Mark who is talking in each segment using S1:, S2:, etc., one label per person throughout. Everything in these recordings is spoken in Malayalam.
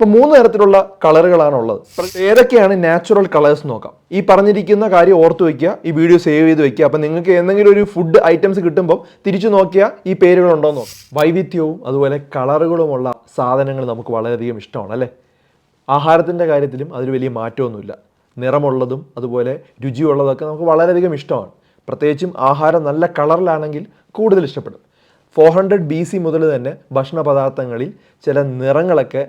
S1: ഇപ്പൊ മൂന്ന് തരത്തിലുള്ള കളറുകളാണ് ഉള്ളത് ഏതൊക്കെയാണ് നാച്ചുറൽ കളേഴ്സ് നോക്കാം. ഈ പറഞ്ഞിരിക്കുന്ന കാര്യം ഓർത്ത് വെക്കുക ഈ വീഡിയോ സേവ് ചെയ്ത് വെക്കുക. അപ്പൊ നിങ്ങൾക്ക് എന്തെങ്കിലും ഒരു ഫുഡ് ഐറ്റംസ് കിട്ടുമ്പോൾ തിരിച്ചു നോക്കിയാൽ ഈ പേരുകൾ ഉണ്ടോ നോക്കാം. വൈവിധ്യവും അതുപോലെ കളറുകളുമുള്ള സാധനങ്ങൾ നമുക്ക് വളരെയധികം ഇഷ്ടമാണ് അല്ലേ? ആഹാരത്തിന്റെ കാര്യത്തിലും അതിൽ വലിയ മാറ്റമൊന്നുമില്ല. നിറമുള്ളതും അതുപോലെ രുചിയുള്ളതൊക്കെ നമുക്ക് വളരെയധികം ഇഷ്ടമാണ്. പ്രത്യേകിച്ചും ആഹാരം നല്ല കളറിലാണെങ്കിൽ കൂടുതൽ ഇഷ്ടപ്പെടും. ഫോർ ഹൺഡ്രഡ് ബി സി മുതൽ തന്നെ ഭക്ഷണ പദാർത്ഥങ്ങളിൽ ചില നിറങ്ങളൊക്കെ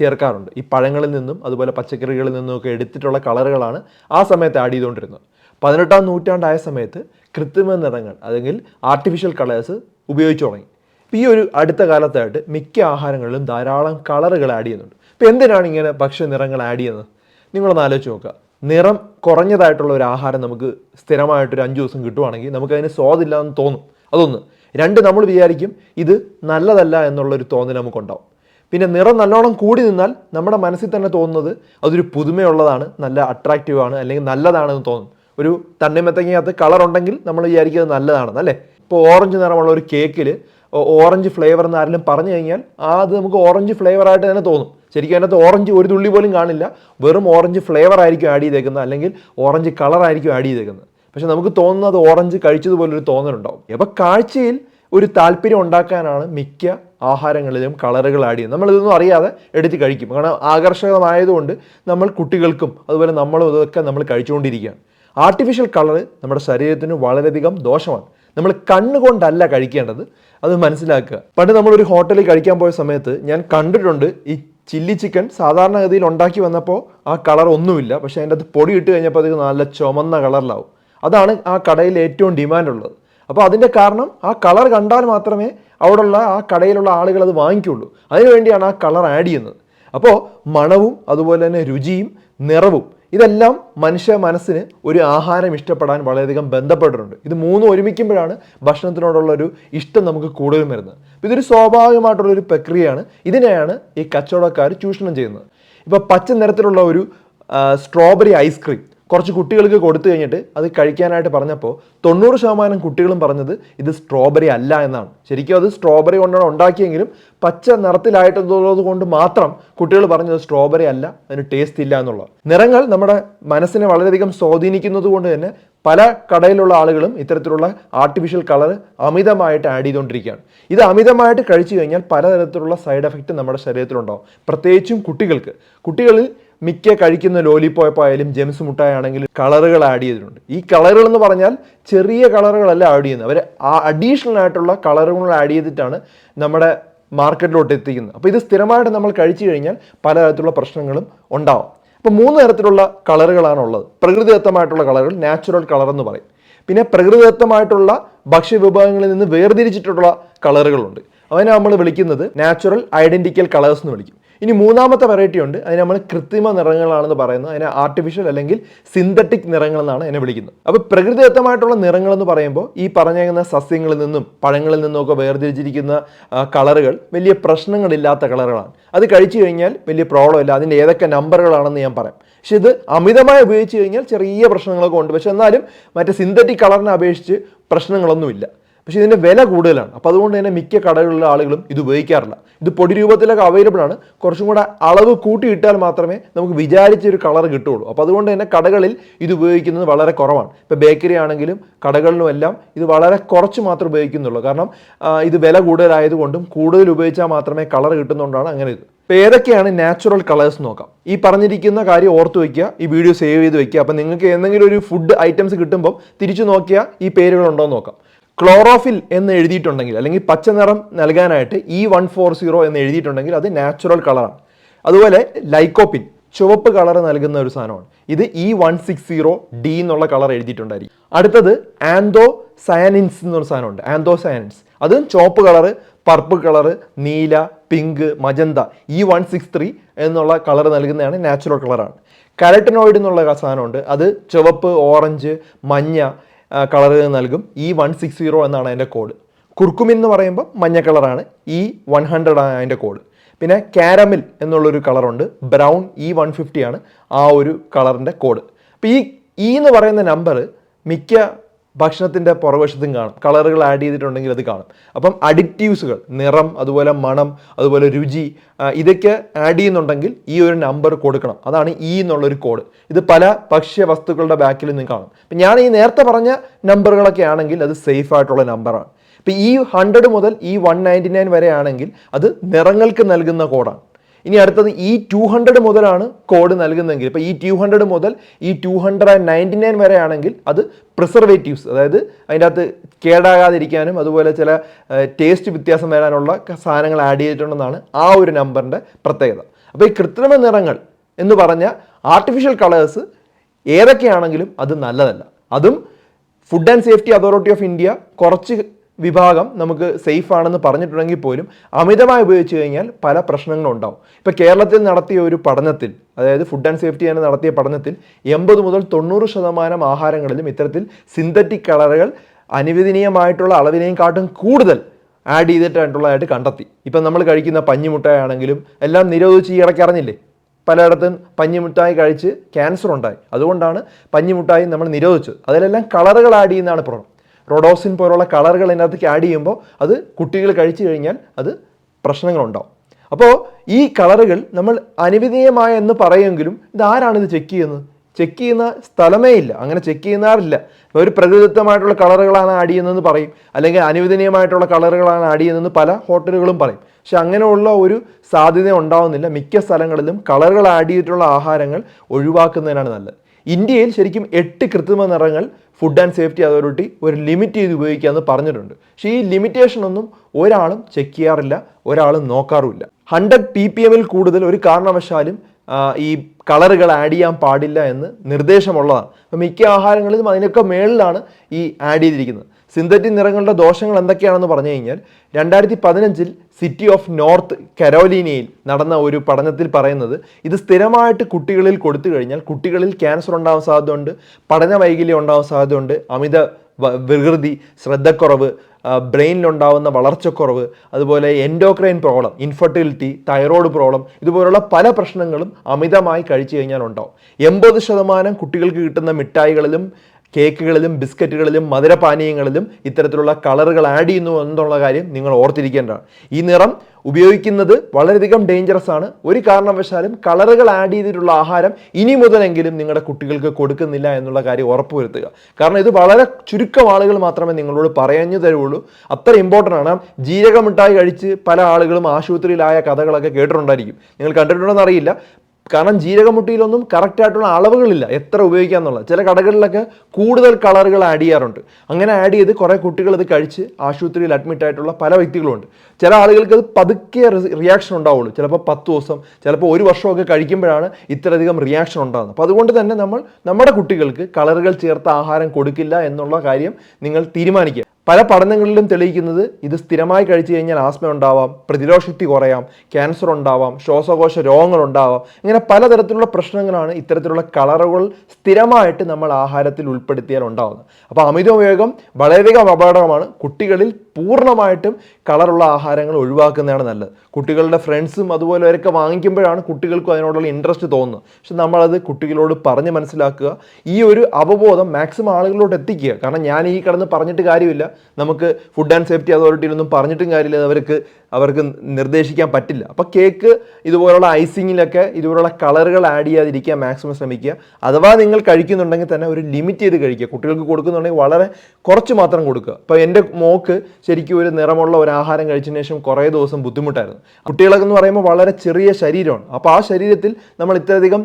S1: ചേർക്കാറുണ്ട്. ഈ പഴങ്ങളിൽ നിന്നും അതുപോലെ പച്ചക്കറികളിൽ നിന്നും ഒക്കെ എടുത്തിട്ടുള്ള കളറുകളാണ് ആ സമയത്ത് ആഡ് ചെയ്തുകൊണ്ടിരുന്നത്. പതിനെട്ടാം നൂറ്റാണ്ടായ സമയത്ത് കൃത്രിമ നിറങ്ങൾ അല്ലെങ്കിൽ ആർട്ടിഫിഷ്യൽ കളേഴ്സ് ഉപയോഗിച്ചു തുടങ്ങി. ഈ ഒരു അടുത്ത കാലത്തായിട്ട് മിക്ക ആഹാരങ്ങളിലും ധാരാളം കളറുകൾ ആഡ് ചെയ്യുന്നുണ്ട്. ഇപ്പം എന്തിനാണ് ഇങ്ങനെ ഭക്ഷ്യ നിറങ്ങൾ ആഡ് ചെയ്യുന്നത്? നിങ്ങളൊന്ന് ആലോചിച്ച് നോക്കുക. നിറം കുറഞ്ഞതായിട്ടുള്ള ഒരു ആഹാരം നമുക്ക് സ്ഥിരമായിട്ടൊരു അഞ്ച് ദിവസം കിട്ടുവാണെങ്കിൽ നമുക്കതിന് സ്വാദില്ല എന്ന് തോന്നും. അതൊന്ന്. രണ്ട് നമ്മൾ വിചാരിക്കും ഇത് നല്ലതല്ല എന്നുള്ളൊരു തോന്നൽ നമുക്കുണ്ടാവും. പിന്നെ നിറം നല്ലോണം കൂടി നിന്നാൽ നമ്മുടെ മനസ്സിൽ തന്നെ തോന്നുന്നത് അതൊരു പുതുമയുള്ളതാണ് നല്ല അട്രാക്റ്റീവ് ആണ് അല്ലെങ്കിൽ നല്ലതാണെന്ന് തോന്നും. ഒരു തണ്ണിമത്തങ്ങയകത്ത് കളർ ഉണ്ടെങ്കിൽ നമ്മൾ വിചാരിക്കുന്നത് നല്ലതാണെന്ന് അല്ലേ? ഇപ്പോൾ ഓറഞ്ച് നിറമുള്ള ഒരു കേക്കിൽ ഓറഞ്ച് ഫ്ലേവർ എന്ന് ആരെങ്കിലും പറഞ്ഞു കഴിഞ്ഞാൽ ആ അത് നമുക്ക് ഓറഞ്ച് ഫ്ലേവർ ആയിട്ട് തന്നെ തോന്നും. ശരിക്കും അതിനകത്ത് ഓറഞ്ച് ഒരു തുള്ളി പോലും കാണില്ല. വെറും ഓറഞ്ച് ഫ്ലേവർ ആയിരിക്കും ആഡ് ചെയ്തേക്കുന്നത് അല്ലെങ്കിൽ ഓറഞ്ച് കളർ ആയിരിക്കും ആഡ് ചെയ്തേക്കുന്നത്. പക്ഷെ നമുക്ക് തോന്നുന്നത് ഓറഞ്ച് കഴിച്ചതുപോലെ ഒരു തോന്നലുണ്ടാവും. അപ്പോൾ കാഴ്ചയിൽ ഒരു താല്പര്യം ഉണ്ടാക്കാനാണ് മിക്ക ആഹാരങ്ങളിലും കളറുകൾ ആഡ് ചെയ്യും നമ്മളിതൊന്നും അറിയാതെ എടുത്ത് കഴിക്കും. കാരണം ആകർഷകമായതുകൊണ്ട് നമ്മൾ കുട്ടികൾക്കും അതുപോലെ നമ്മളും ഇതൊക്കെ നമ്മൾ കഴിച്ചുകൊണ്ടിരിക്കുകയാണ്. ആർട്ടിഫിഷ്യൽ കളർ നമ്മുടെ ശരീരത്തിന് വളരെയധികം ദോഷമാണ്. നമ്മൾ കണ്ണുകൊണ്ടല്ല കഴിക്കേണ്ടത്. അത് മനസ്സിലാക്കുക. പണ്ട് നമ്മളൊരു ഹോട്ടലിൽ കഴിക്കാൻ പോയ സമയത്ത് ഞാൻ കണ്ടിട്ടുണ്ട് ഈ ചില്ലി ചിക്കൻ സാധാരണഗതിയിൽ ഉണ്ടാക്കി വന്നപ്പോൾ ആ കളർ ഒന്നുമില്ല. പക്ഷേ അതിന്റെ അത് പൊടി ഇട്ട് കഴിഞ്ഞപ്പോൾ അത് നല്ല ചുമന്ന കളറിലാവും അതാണ് ആ കടയിൽ ഏറ്റവും ഡിമാൻഡ് ഉള്ളത്. അപ്പോൾ അതിന്റെ കാരണം ആ കളർ കണ്ടാൽ മാത്രമേ അവിടെയുള്ള ആ കടയിലുള്ള ആളുകൾ അത് വാങ്ങിക്കുള്ളൂ. അതിനുവേണ്ടിയാണ് ആ കളർ ആഡ് ചെയ്യുന്നത്. അപ്പോൾ മണവും അതുപോലെ തന്നെ രുചിയും നിറവും ഇതെല്ലാം മനുഷ്യ മനസ്സിന് ഒരു ആഹാരം ഇഷ്ടപ്പെടാൻ വളരെയധികം ബന്ധപ്പെട്ടിട്ടുണ്ട്. ഇത് മൂന്നും ഒരുമിക്കുമ്പോഴാണ് ഭക്ഷണത്തിനോടുള്ള ഒരു ഇഷ്ടം നമുക്ക് കൂടുതലും വരുന്നത്. അപ്പോൾ ഇതൊരു സ്വാഭാവികമായിട്ടുള്ള ഒരു പ്രക്രിയയാണ്. ഇതിനെയാണ് ഈ കച്ചവടക്കാർ ചൂഷണം ചെയ്യുന്നത്. ഇപ്പോൾ പച്ച നിറത്തിലുള്ള ഒരു സ്ട്രോബെറി ഐസ്ക്രീം കുറച്ച് കുട്ടികൾക്ക് കൊടുത്തു കഴിഞ്ഞിട്ട് അത് കഴിക്കാനായിട്ട് പറഞ്ഞപ്പോൾ തൊണ്ണൂറ് ശതമാനം കുട്ടികളും പറഞ്ഞത് ഇത് സ്ട്രോബെറി അല്ല എന്നാണ്. ശരിക്കും അത് സ്ട്രോബെറി കൊണ്ടാണ് ഉണ്ടാക്കിയെങ്കിലും പച്ച നിറത്തിലായിട്ടുള്ളത് കൊണ്ട് മാത്രം കുട്ടികൾ പറഞ്ഞത് സ്ട്രോബെറി അല്ല അതിന് ടേസ്റ്റ് ഇല്ല എന്നുള്ളത്. നിറങ്ങൾ നമ്മുടെ മനസ്സിനെ വളരെയധികം സ്വാധീനിക്കുന്നത് കൊണ്ട് തന്നെ പല കടയിലുള്ള ആളുകളും ഇത്തരത്തിലുള്ള ആർട്ടിഫിഷ്യൽ കളർ അമിതമായിട്ട് ആഡ് ചെയ്തുകൊണ്ടിരിക്കുകയാണ്. ഇത് അമിതമായിട്ട് കഴിച്ചു കഴിഞ്ഞാൽ പലതരത്തിലുള്ള സൈഡ് എഫക്റ്റ് നമ്മുടെ ശരീരത്തിലുണ്ടാവും. പ്രത്യേകിച്ചും കുട്ടികൾക്ക്. കുട്ടികളിൽ മിക്ക കഴിക്കുന്ന ലോലിപ്പോയപ്പ് ആയാലും ജെംസ് മുട്ടായാണെങ്കിലും കളറുകൾ ആഡ് ചെയ്തിട്ടുണ്ട്. ഈ കളറുകൾ എന്ന് പറഞ്ഞാൽ ചെറിയ കളറുകളല്ല ആഡ് ചെയ്യുന്നത്. അവർ അഡീഷണൽ ആയിട്ടുള്ള കളറുകൾ ആഡ് ചെയ്തിട്ടാണ് നമ്മുടെ മാർക്കറ്റിലോട്ട് എത്തിക്കുന്നത്. അപ്പോൾ ഇത് സ്ഥിരമായിട്ട് നമ്മൾ കഴിച്ചു കഴിഞ്ഞാൽ പലതരത്തിലുള്ള പ്രശ്നങ്ങളും ഉണ്ടാവും. അപ്പോൾ മൂന്ന് തരത്തിലുള്ള കളറുകളാണുള്ളത് പ്രകൃതിദത്തമായിട്ടുള്ള കളറുകൾ നാച്ചുറൽ കളർ എന്ന് പറയും. പിന്നെ പ്രകൃതിദത്തമായിട്ടുള്ള ഭക്ഷ്യവിഭവങ്ങളിൽ നിന്ന് വേർതിരിച്ചിട്ടുള്ള കളറുകളുണ്ട്. അതിനെ നമ്മൾ വിളിക്കുന്നത് നാച്ചുറൽ ഐഡന്റിക്കൽ കളേഴ്സ് എന്ന് വിളിക്കും. ഇനി മൂന്നാമത്തെ വെറൈറ്റി ഉണ്ട്. അതിനെ നമ്മൾ കൃത്രിമ നിറങ്ങളാണെന്ന് പറയുന്നത്. അതിനെ ആർട്ടിഫിഷ്യൽ അല്ലെങ്കിൽ സിന്തറ്റിക് നിറങ്ങൾ എന്നാണ് എന്നെ വിളിക്കുന്നത്. അപ്പോൾ പ്രകൃതിദത്തമായിട്ടുള്ള നിറങ്ങൾ എന്ന് പറയുമ്പോൾ ഈ പറഞ്ഞേക്കുന്ന സസ്യങ്ങളിൽ നിന്നും പഴങ്ങളിൽ നിന്നും ഒക്കെ വേർതിരിച്ചിരിക്കുന്ന കളറുകൾ വലിയ പ്രശ്നങ്ങളില്ലാത്ത കളറുകളാണ് അത് കഴിച്ചു കഴിഞ്ഞാൽ വലിയ പ്രോബ്ലം ഇല്ല. അതിന്റെ ഏതൊക്കെ നമ്പറുകളാണെന്ന് ഞാൻ പറയാം. പക്ഷെ ഇത് അമിതമായി ഉപയോഗിച്ച് കഴിഞ്ഞാൽ ചെറിയ പ്രശ്നങ്ങളൊക്കെ ഉണ്ട്. പക്ഷെ എന്നാലും മറ്റേ സിന്തറ്റിക് കളറിനെ അപേക്ഷിച്ച് പ്രശ്നങ്ങളൊന്നുമില്ല. പക്ഷേ ഇതിന്റെ വില കൂടുതലാണ്. അപ്പോൾ അതുകൊണ്ട് തന്നെ മിക്ക കടകളിലുള്ള ആളുകളും ഇത് ഉപയോഗിക്കാറില്ല. ഇത് പൊടി രൂപത്തിലൊക്കെ അവൈലബിൾ ആണ്. കുറച്ചും കൂടെ അളവ് കൂട്ടിയിട്ടാൽ മാത്രമേ നമുക്ക് വിചാരിച്ച ഒരു കളർ കിട്ടുള്ളൂ അപ്പോൾ അതുകൊണ്ട് തന്നെ കടകളിൽ ഇത് ഉപയോഗിക്കുന്നത് വളരെ കുറവാണ്. ഇപ്പോൾ ബേക്കറി ആണെങ്കിലും കടകളിലും എല്ലാം ഇത് വളരെ കുറച്ച് മാത്രം ഉപയോഗിക്കുന്നുള്ളൂ. കാരണം ഇത് വില കൂടുതലായതുകൊണ്ടും കൂടുതൽ ഉപയോഗിച്ചാൽ മാത്രമേ കളർ കിട്ടുന്നതുകൊണ്ടാണ് അങ്ങനെ ഇത്. അപ്പോൾ ഏതൊക്കെയാണ് നാച്ചുറൽ കളേഴ്സ് നോക്കാം. ഈ പറഞ്ഞിരിക്കുന്ന കാര്യം ഓർത്ത് വയ്ക്കുക ഈ വീഡിയോ സേവ് ചെയ്ത് വയ്ക്കുക അപ്പോൾ നിങ്ങൾക്ക് എന്തെങ്കിലും ഒരു ഫുഡ് ഐറ്റംസ് കിട്ടുമ്പോൾ തിരിച്ചു നോക്കിയാൽ ഈ പേരുകൾ ഉണ്ടോ എന്ന് നോക്കാം. ക്ലോറോഫിൽ എന്ന് എഴുതിയിട്ടുണ്ടെങ്കിൽ അല്ലെങ്കിൽ പച്ച നിറം നൽകാനായിട്ട് ഇ വൺ ഫോർ സീറോ എന്ന് എഴുതിയിട്ടുണ്ടെങ്കിൽ അത് നാച്ചുറൽ കളറാണ്. അതുപോലെ ലൈക്കോപ്പിൻ ചുവപ്പ് കളർ നൽകുന്ന ഒരു സാധനമാണ്. ഇത് E one six zero D എന്നുള്ള കളർ എഴുതിയിട്ടുണ്ടായിരിക്കും. അടുത്തത് ആന്തോ സയനിൻസ് എന്നൊരു സാധനമുണ്ട്. ആന്തോ സയനിൻസ് അതും ചുവപ്പ് കളറ് പർപ്പിൾ കളർ നീല pink magenta E one six three എന്നുള്ള കളർ നൽകുന്നതാണ് നാച്ചുറൽ കളറാണ്. കരട്ടനോയിഡ് എന്നുള്ള സാധനമുണ്ട്. അത് ചുവപ്പ് ഓറഞ്ച് മഞ്ഞ കളറുകൾ നൽകും. ഇ വൺ സിക്സ് സീറോ എന്നാണ് അതിന്റെ കോഡ്. കുർക്കുമിൻ എന്ന് പറയുമ്പോൾ മഞ്ഞ കളറാണ്. ഇ വൺ ഹൺഡ്രഡ് ആണ് അതിന്റെ കോഡ്. പിന്നെ കാരമിൽ എന്നുള്ളൊരു കളറുണ്ട്. ബ്രൗൺ ഇ വൺ ഫിഫ്റ്റി ആണ് ആ ഒരു കളറിന്റെ കോഡ്. അപ്പോൾ ഈ ഇ എന്ന് പറയുന്ന നമ്പർ മിക്ക ഭക്ഷണത്തിന്റെ പുറവശത്തും കാണും. കളറുകൾ ആഡ് ചെയ്തിട്ടുണ്ടെങ്കിൽ അത് കാണും. അപ്പം അഡിക്റ്റീവ്സുകൾ നിറം അതുപോലെ മണം അതുപോലെ രുചി ഇതൊക്കെ ആഡ് ചെയ്യുന്നുണ്ടെങ്കിൽ ഈ ഒരു നമ്പർ കൊടുക്കണം. അതാണ് ഈ എന്നുള്ളൊരു കോഡ് ഇത് പല ഭക്ഷ്യ വസ്തുക്കളുടെ ബാക്കിൽ നിന്ന് കാണും. അപ്പം ഞാൻ ഈ നേരത്തെ പറഞ്ഞ നമ്പറുകളൊക്കെ ആണെങ്കിൽ അത് സേഫ് ആയിട്ടുള്ള നമ്പറാണ് ഇപ്പം ഈ ഹൺഡ്രഡ് മുതൽ ഈ വൺ നയന്റി നയൻ വരെ ആണെങ്കിൽ അത് നിറങ്ങൾക്ക് നൽകുന്ന കോഡാണ് ഇനി അടുത്തത് ഈ ടു ഹൺഡ്രഡ് മുതലാണ് കോഡ് നൽകുന്നതെങ്കിൽ. ഇപ്പോൾ ഈ ടു ഹൺഡ്രഡ് മുതൽ ഈ two hundred and ninety nine വരെ ആണെങ്കിൽ അത് പ്രിസർവേറ്റീവ്സ് അതായത് അതിന്റെ അകത്ത് കേടാകാതിരിക്കാനും അതുപോലെ ചില ടേസ്റ്റ് വ്യത്യാസം വരാനുള്ള സാധനങ്ങൾ ആഡ് ചെയ്തിട്ടുണ്ടെന്നാണ് ആ ഒരു നമ്പറിന്റെ പ്രത്യേകത. അപ്പോൾ ഈ കൃത്രിമ നിറങ്ങൾ എന്ന് പറഞ്ഞ ആർട്ടിഫിഷ്യൽ കളേഴ്സ് ഏതൊക്കെയാണെങ്കിലും അത് നല്ലതല്ല. അതും food and safety authority of India കുറച്ച് വിഭാഗം നമുക്ക് സേഫ് ആണെന്ന് പറഞ്ഞിട്ടുണ്ടെങ്കിൽ പോലും അമിതമായി ഉപയോഗിച്ച് കഴിഞ്ഞാൽ പല പ്രശ്നങ്ങളും ഉണ്ടാവും ഇപ്പോൾ കേരളത്തിൽ നടത്തിയ ഒരു പഠനത്തിൽ അതായത് ഫുഡ് ആൻഡ് സേഫ്റ്റി ആണ് നടത്തിയ പഠനത്തിൽ എൺപത് മുതൽ തൊണ്ണൂറ് ശതമാനം ആഹാരങ്ങളിലും ഇത്തരത്തിൽ സിന്തറ്റിക് കളറുകൾ അനുവദനീയമായിട്ടുള്ള അളവിനെയും കാട്ടും കൂടുതൽ ആഡ് ചെയ്തിട്ടായിട്ടുള്ളതായിട്ട് കണ്ടെത്തി. ഇപ്പം നമ്മൾ കഴിക്കുന്ന പഞ്ഞിമുട്ടായാണെങ്കിലും എല്ലാം നിരോധിച്ച് ഈ ഇടയ്ക്ക് അറിഞ്ഞില്ലേ? പലയിടത്തും പഞ്ഞിമുട്ടായി കഴിച്ച് ക്യാൻസർ ഉണ്ടായി. അതുകൊണ്ടാണ് പഞ്ഞിമുട്ടായി നമ്മൾ നിരോധിച്ചത്. അതിലെല്ലാം കളറുകൾ ആഡ് ചെയ്യുന്നതാണ് പ്രശ്നം. റൊഡോസിൻ പോലുള്ള കളറുകൾ അതിനകത്തേക്ക് ആഡ് ചെയ്യുമ്പോൾ അത് കുട്ടികൾ കഴിച്ചു കഴിഞ്ഞാൽ അത് പ്രശ്നങ്ങളുണ്ടാവും. അപ്പോൾ ഈ കളറുകൾ നമ്മൾ അനുവദനീയമായ എന്ന് പറയുമെങ്കിലും ഇത് ആരാണ് ഇത് ചെക്ക് ചെയ്യുന്നത്? ചെക്ക് ചെയ്യുന്ന സ്ഥലമേ ഇല്ല. അങ്ങനെ ചെക്ക് ചെയ്യുന്നാറില്ല ഒരു പ്രകൃതിദത്തമായിട്ടുള്ള കളറുകളാണ് ആഡ് ചെയ്യുന്നതെന്ന് പറയും. അല്ലെങ്കിൽ അനുവദനീയമായിട്ടുള്ള കളറുകളാണ് ആഡ് ചെയ്യുന്നതെന്ന് പല ഹോട്ടലുകളും പറയും. പക്ഷെ അങ്ങനെയുള്ള ഒരു സാധ്യത ഉണ്ടാവുന്നില്ല. മിക്ക സ്ഥലങ്ങളിലും കളറുകൾ ആഡ് ചെയ്തിട്ടുള്ള ആഹാരങ്ങൾ ഒഴിവാക്കുന്നതിനാണ് നല്ലത്. ഇന്ത്യയിൽ ശരിക്കും എട്ട് കൃത്രിമ നിറങ്ങൾ ഫുഡ് ആൻഡ് സേഫ്റ്റി അതോറിറ്റി ഒരു ലിമിറ്റ് ചെയ്ത് ഉപയോഗിക്കാമെന്ന് പറഞ്ഞിട്ടുണ്ട്. പക്ഷേ ഈ ലിമിറ്റേഷൻ ഒന്നും ഒരാളും ചെക്ക് ചെയ്യാറില്ല ഒരാളും നോക്കാറുമില്ല. ഹൺഡ്രഡ് പി പി എമ്മിൽ കൂടുതൽ ഒരു കാരണവശാലും ഈ കളറുകൾ ആഡ് ചെയ്യാൻ പാടില്ല എന്ന് നിർദ്ദേശമുള്ളതാണ്. മിക്ക ആഹാരങ്ങളിലും അതിനൊക്കെ മേളിലാണ് ഈ ആഡ് ചെയ്തിരിക്കുന്നത്. സിന്തറ്റിക് നിറങ്ങളുടെ ദോഷങ്ങൾ എന്തൊക്കെയാണെന്ന് പറഞ്ഞു കഴിഞ്ഞാൽ രണ്ടായിരത്തി പതിനഞ്ചിൽ സിറ്റി ഓഫ് നോർത്ത് കരോലീനയിൽ നടന്ന ഒരു പഠനത്തിൽ പറയുന്നത് ഇത് സ്ഥിരമായിട്ട് കുട്ടികളിൽ കൊടുത്തു കഴിഞ്ഞാൽ കുട്ടികളിൽ ക്യാൻസർ ഉണ്ടാവാൻ സാധ്യതയുണ്ട് പഠന വൈകല്യം ഉണ്ടാവാൻ സാധ്യതയുണ്ട് അമിത വികൃതി ശ്രദ്ധക്കുറവ് ബ്രെയിനിലുണ്ടാവുന്ന വളർച്ചക്കുറവ് അതുപോലെ endocrine problem infertility thyroid problem ഇതുപോലുള്ള പല പ്രശ്നങ്ങളും അമിതമായി കഴിച്ചു കഴിഞ്ഞാൽ ഉണ്ടാവും. എൺപത് ശതമാനം കുട്ടികൾക്ക് കിട്ടുന്ന മിഠായികളിലും കേക്കുകളിലും ബിസ്ക്കറ്റുകളിലും മധുരപാനീയങ്ങളിലും ഇത്തരത്തിലുള്ള കളറുകൾ ആഡ് ചെയ്യുന്നു എന്നുള്ള കാര്യം നിങ്ങൾ ഓർത്തിരിക്കേണ്ടതാണ്. ഈ നിറം ഉപയോഗിക്കുന്നത് വളരെയധികം ഡേഞ്ചറസ് ആണ്. ഒരു കാരണവശാലും കളറുകൾ ആഡ് ചെയ്തിട്ടുള്ള ആഹാരം ഇനി മുതലെങ്കിലും നിങ്ങളുടെ കുട്ടികൾക്ക് കൊടുക്കുന്നില്ല എന്നുള്ള കാര്യം ഉറപ്പുവരുത്തുക. കാരണം ഇത് വളരെ ചുരുക്കം ആളുകൾ മാത്രമേ നിങ്ങളോട് പറഞ്ഞു തരുള്ളൂ. അത്ര ഇമ്പോർട്ടന്റ് ആണ്. ജീരക മിഠായി കഴിച്ച് പല ആളുകളും ആശുപത്രിയിലായ കഥകളൊക്കെ കേട്ടിട്ടുണ്ടായിരിക്കും. നിങ്ങൾ കണ്ടിട്ടുണ്ടോ അറിയില്ല. കാരണം ജീരകമുട്ടിയിലൊന്നും കറക്റ്റായിട്ടുള്ള അളവുകളില്ല എത്ര ഉപയോഗിക്കുക എന്നുള്ളത്. ചില കടകളിലൊക്കെ കൂടുതൽ കളറുകൾ ആഡ് ചെയ്യാറുണ്ട്. അങ്ങനെ ആഡ് ചെയ്ത് കുറേ കുട്ടികൾ ഇത് കഴിച്ച് ആശുപത്രിയിൽ അഡ്മിറ്റ് ആയിട്ടുള്ള പല വ്യക്തികളുമുണ്ട് ചില ആളുകൾക്ക് അത് പതുക്കെ റിയാക്ഷൻ ഉണ്ടാവുള്ളൂ. ചിലപ്പോൾ പത്ത് ദിവസം ചിലപ്പോൾ ഒരു വർഷമൊക്കെ കഴിക്കുമ്പോഴാണ് ഇത്രയധികം റിയാക്ഷൻ ഉണ്ടാകുന്നത് അപ്പോൾ അതുകൊണ്ട് തന്നെ നമ്മൾ നമ്മുടെ കുട്ടികൾക്ക് കളറുകൾ ചേർത്ത ആഹാരം കൊടുക്കില്ല എന്നുള്ള കാര്യം നിങ്ങൾ തീരുമാനിക്കുക. പല പഠനങ്ങളിലും തെളിയിക്കുന്നത് ഇത് സ്ഥിരമായി കഴിച്ചു കഴിഞ്ഞാൽ ആസ്മ ഉണ്ടാവാം പ്രതിരോധശക്തി കുറയാം ക്യാൻസർ ഉണ്ടാവാം ശ്വാസകോശ രോഗങ്ങൾ ഉണ്ടാവാം. ഇങ്ങനെ പലതരത്തിലുള്ള പ്രശ്നങ്ങളാണ് ഇത്തരത്തിലുള്ള കളറുകൾ സ്ഥിരമായിട്ട് നമ്മൾ ആഹാരത്തിൽ ഉൾപ്പെടുത്തിയാൽ ഉണ്ടാവുന്നത്. അപ്പോൾ അമിത ഉപയോഗം വളരെയധികം അപകടമാണ് കുട്ടികളിൽ പൂർണമായിട്ടും കളറുള്ള ആഹാരങ്ങൾ ഒഴിവാക്കുന്നതാണ് നല്ലത്. കുട്ടികളുടെ ഫ്രണ്ട്സും അതുപോലെ അവരൊക്കെ വാങ്ങിക്കുമ്പോഴാണ് കുട്ടികൾക്കും അതിനോടുള്ള ഇൻട്രസ്റ്റ് തോന്നുന്നത്. പക്ഷെ നമ്മളത് കുട്ടികളോട് പറഞ്ഞ് മനസ്സിലാക്കുക. ഈ ഒരു അവബോധം മാക്സിമം ആളുകളോട് എത്തിക്കുക. കാരണം ഞാൻ ഈ കടന്ന് പറഞ്ഞിട്ട് കാര്യമില്ല. നമുക്ക് ഫുഡ് ആൻഡ് സേഫ്റ്റി അതോറിറ്റിയിലൊന്നും പറഞ്ഞിട്ടും കാര്യമില്ല. അവർക്ക് അവർക്ക് നിർദ്ദേശിക്കാൻ പറ്റില്ല. അപ്പോൾ കേക്ക് ഇതുപോലുള്ള ഐസിങ്ങിലൊക്കെ ഇതുപോലുള്ള കളറുകൾ ആഡ് ചെയ്യാതിരിക്കുക മാക്സിമം ശ്രമിക്കുക. അഥവാ നിങ്ങൾ കഴിക്കുന്നുണ്ടെങ്കിൽ തന്നെ ഒരു ലിമിറ്റ് ചെയ്ത് കഴിക്കുക. കുട്ടികൾക്ക് കൊടുക്കുന്നുണ്ടെങ്കിൽ വളരെ കുറച്ച് മാത്രം കൊടുക്കുക. അപ്പോൾ എന്റെ മോക്ക് ശരിക്കും ഒരു നിറമുള്ള ഒരു ആഹാരം കഴിച്ചതിന് ശേഷം കുറേ ദിവസം ബുദ്ധിമുട്ടായിരുന്നു. കുട്ടികളൊക്കെ എന്ന് പറയുമ്പോൾ വളരെ ചെറിയ ശരീരമാണ്. അപ്പോൾ ആ ശരീരത്തിൽ നമ്മൾ ഇത്രയധികം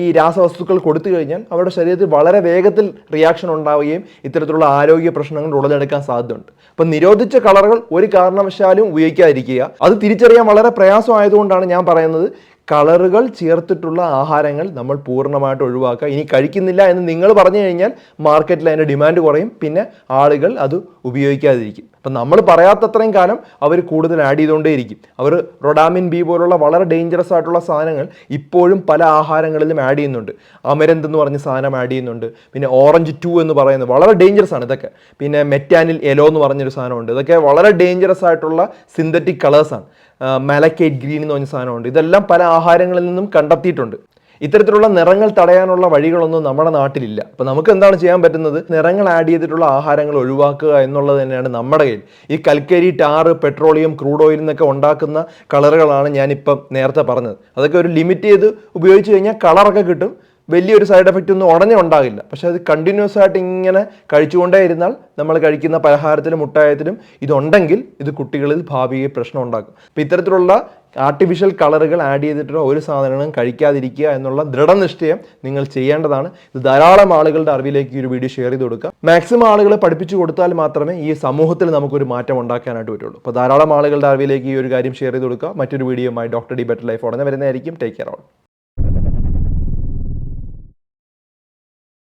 S1: ഈ രാസവസ്തുക്കൾ കൊടുത്തു കഴിഞ്ഞാൽ അവരുടെ ശരീരത്തിൽ വളരെ വേഗത്തിൽ റിയാക്ഷൻ ഉണ്ടാവുകയും ഇത്തരത്തിലുള്ള ആരോഗ്യ പ്രശ്നങ്ങൾ ഉടലെടുക്കാൻ സാധ്യതയുണ്ട്. അപ്പം നിരോധിച്ച കളറുകൾ ഒരു കാരണവശാലും ഉപയോഗിക്കാതിരിക്കുക. അത് തിരിച്ചറിയാൻ വളരെ പ്രയാസമായതുകൊണ്ടാണ് ഞാൻ പറയുന്നത്. കളറുകൾ ചേർത്തിട്ടുള്ള ആഹാരങ്ങൾ നമ്മൾ പൂർണമായിട്ട് ഒഴിവാക്കുക. ഇനി കഴിക്കുന്നില്ല എന്ന് നിങ്ങൾ പറഞ്ഞു കഴിഞ്ഞാൽ മാർക്കറ്റിൽ അതിന്റെ ഡിമാൻഡ് കുറയും. പിന്നെ ആളുകൾ അത് ഉപയോഗിക്കാതിരിക്കും. അപ്പം നമ്മൾ പറയാത്തത്രയും കാലം അവർ കൂടുതൽ ആഡ് ചെയ്തുകൊണ്ടേയിരിക്കും. അവർ റൊഡാമിൻ ബി പോലുള്ള വളരെ ഡേഞ്ചറസ് ആയിട്ടുള്ള സാധനങ്ങൾ ഇപ്പോഴും പല ആഹാരങ്ങളിലും ആഡ് ചെയ്യുന്നുണ്ട്. അമരന്ത് എന്ന് പറഞ്ഞ സാധനം ആഡ് ചെയ്യുന്നുണ്ട്. പിന്നെ ഓറഞ്ച് ടു എന്ന് പറയുന്നത് വളരെ ഡേഞ്ചറസ് ആണ് ഇതൊക്കെ. പിന്നെ മെറ്റാനിൽ എലോ എന്ന് പറഞ്ഞൊരു സാധനമുണ്ട്. ഇതൊക്കെ വളരെ ഡേഞ്ചറസ് ആയിട്ടുള്ള സിന്തറ്റിക് കളേഴ്സാണ് മലക്കേറ്റ് ഗ്രീൻ എന്ന് പറഞ്ഞ സാധനമുണ്ട്. ഇതെല്ലാം പല ആഹാരങ്ങളിൽ നിന്നും കണ്ടെത്തിയിട്ടുണ്ട്. ഇത്തരത്തിലുള്ള നിറങ്ങൾ തടയാനുള്ള വഴികളൊന്നും നമ്മുടെ നാട്ടിലില്ല. അപ്പോൾ നമുക്ക് എന്താണ് ചെയ്യാൻ പറ്റുന്നത്? നിറങ്ങൾ ആഡ് ചെയ്തിട്ടുള്ള ആഹാരങ്ങൾ ഒഴിവാക്കുക എന്നുള്ളത് തന്നെയാണ് നമ്മുടെ കയ്യിൽ. ഈ കൽക്കരി ടാറ് പെട്രോളിയം ക്രൂഡ് ഓയിൽ എന്നൊക്കെ ഉണ്ടാക്കുന്ന കളറുകളാണ് ഞാനിപ്പം നേരത്തെ പറഞ്ഞത്. അതൊക്കെ ഒരു ലിമിറ്റ് ചെയ്ത് ഉപയോഗിച്ച് കഴിഞ്ഞാൽ കളറൊക്കെ കിട്ടും. വലിയൊരു സൈഡ് എഫക്റ്റ് ഒന്നും ഉടനെ ഉണ്ടാകില്ല പക്ഷെ അത് കണ്ടിന്യൂസ് ആയിട്ട് ഇങ്ങനെ കഴിച്ചുകൊണ്ടേ ഇരുന്നാൽ നമ്മൾ കഴിക്കുന്ന പലഹാരത്തിലും മുട്ടായത്തിലും ഇതുണ്ടെങ്കിൽ ഇത് കുട്ടികളിൽ ഭാവിയെ പ്രശ്നം ഉണ്ടാക്കും. അപ്പം ഇത്തരത്തിലുള്ള ആർട്ടിഫിഷ്യൽ കളറുകൾ ആഡ് ചെയ്തിട്ടുള്ള ഒരു സാധനങ്ങളും കഴിക്കാതിരിക്കുക എന്നുള്ള ദൃഢനിശ്ചയം നിങ്ങൾ ചെയ്യേണ്ടതാണ്. ഇത് ധാരാളം ആളുകളുടെ അറിവിലേക്ക് ഈ ഒരു വീഡിയോ ഷെയർ ചെയ്ത് കൊടുക്കുക മാക്സിമം ആളുകളെ പഠിപ്പിച്ചു കൊടുത്താൽ മാത്രമേ ഈ സമൂഹത്തിൽ നമുക്കൊരു മാറ്റം ഉണ്ടാക്കാനായിട്ട് പറ്റുള്ളൂ. അപ്പോൾ ധാരാളം ആളുകളുടെ അറിവിലേക്ക് ഈ ഒരു കാര്യം ഷെയർ ചെയ്ത് കൊടുക്കുക മറ്റൊരു വീഡിയോയുമായി ഡോക്ടർ ഡി ബെറ്റർ ലൈഫ് ഉടനെ വരുന്നതായിരിക്കും. Take care all